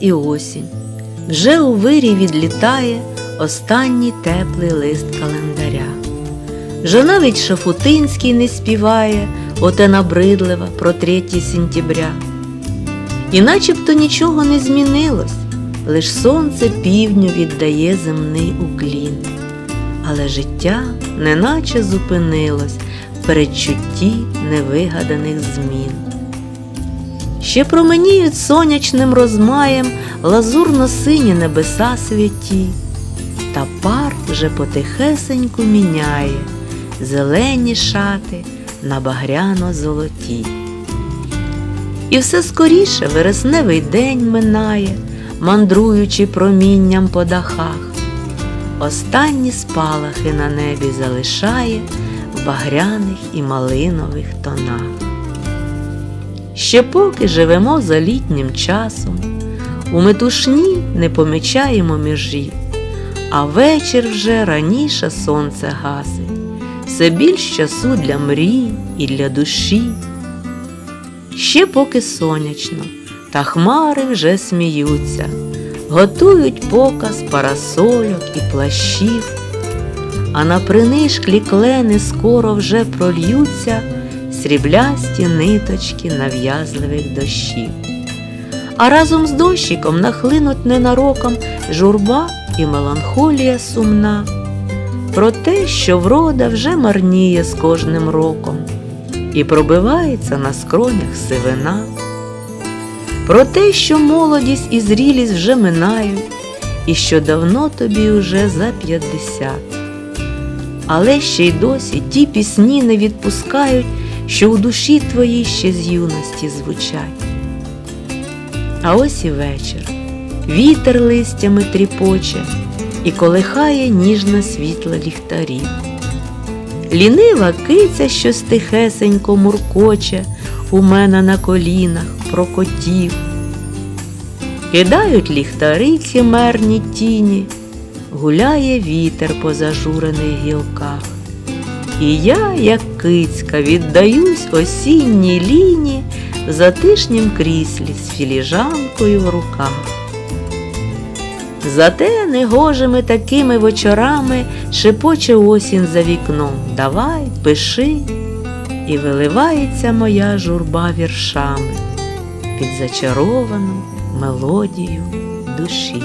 і осінь. Вже у вирі відлітає останній теплий лист календаря. Вже навіть Шафутинський не співає, оте набридлива про 3 сентября. І начебто нічого не змінилось, лиш сонце півдню віддає земний уклін. Але життя неначе зупинилось в передчутті невигаданих змін. Ще променіють сонячним розмаєм лазурно-сині небеса святі, та парк вже потихесеньку міняє зелені шати на багряно-золоті. І все скоріше вересневий день минає, мандруючи промінням по дахах. Останні спалахи на небі залишає в багряних і малинових тонах. Ще поки живемо за літнім часом, у метушні не помічаємо межі, а вечір вже раніше сонце гасить, все більш часу для мрій і для душі. Ще поки сонячно, та хмари вже сміються, готують показ парасольок і плащів, а на принишклі клени скоро вже прольються сріблясті ниточки нав'язливих дощів. А разом з дощиком нахлинуть ненароком журба і меланхолія сумна, про те, що врода вже марніє з кожним роком і пробивається на скронях сивина, про те, що молодість і зрілість вже минають, і що давно тобі уже за п'ятдесят. Але ще й досі ті пісні не відпускають, що у душі твоїй ще з юності звучать. А ось і вечір, вітер листями тріпоче і колихає ніжно світло ліхтарів. Лінива киця, що стихесенько муркоче у мене на колінах про котів. Кидають ліхтари химерні тіні, гуляє вітер по зажурених гілках. І я, як кицька, віддаюсь осінній ліні в затишнім кріслі з філіжанкою в руках. Зате негожими такими вечорами шепоче осінь за вікном. Давай, пиши, і виливається моя журба віршами під зачаровану мелодію душі.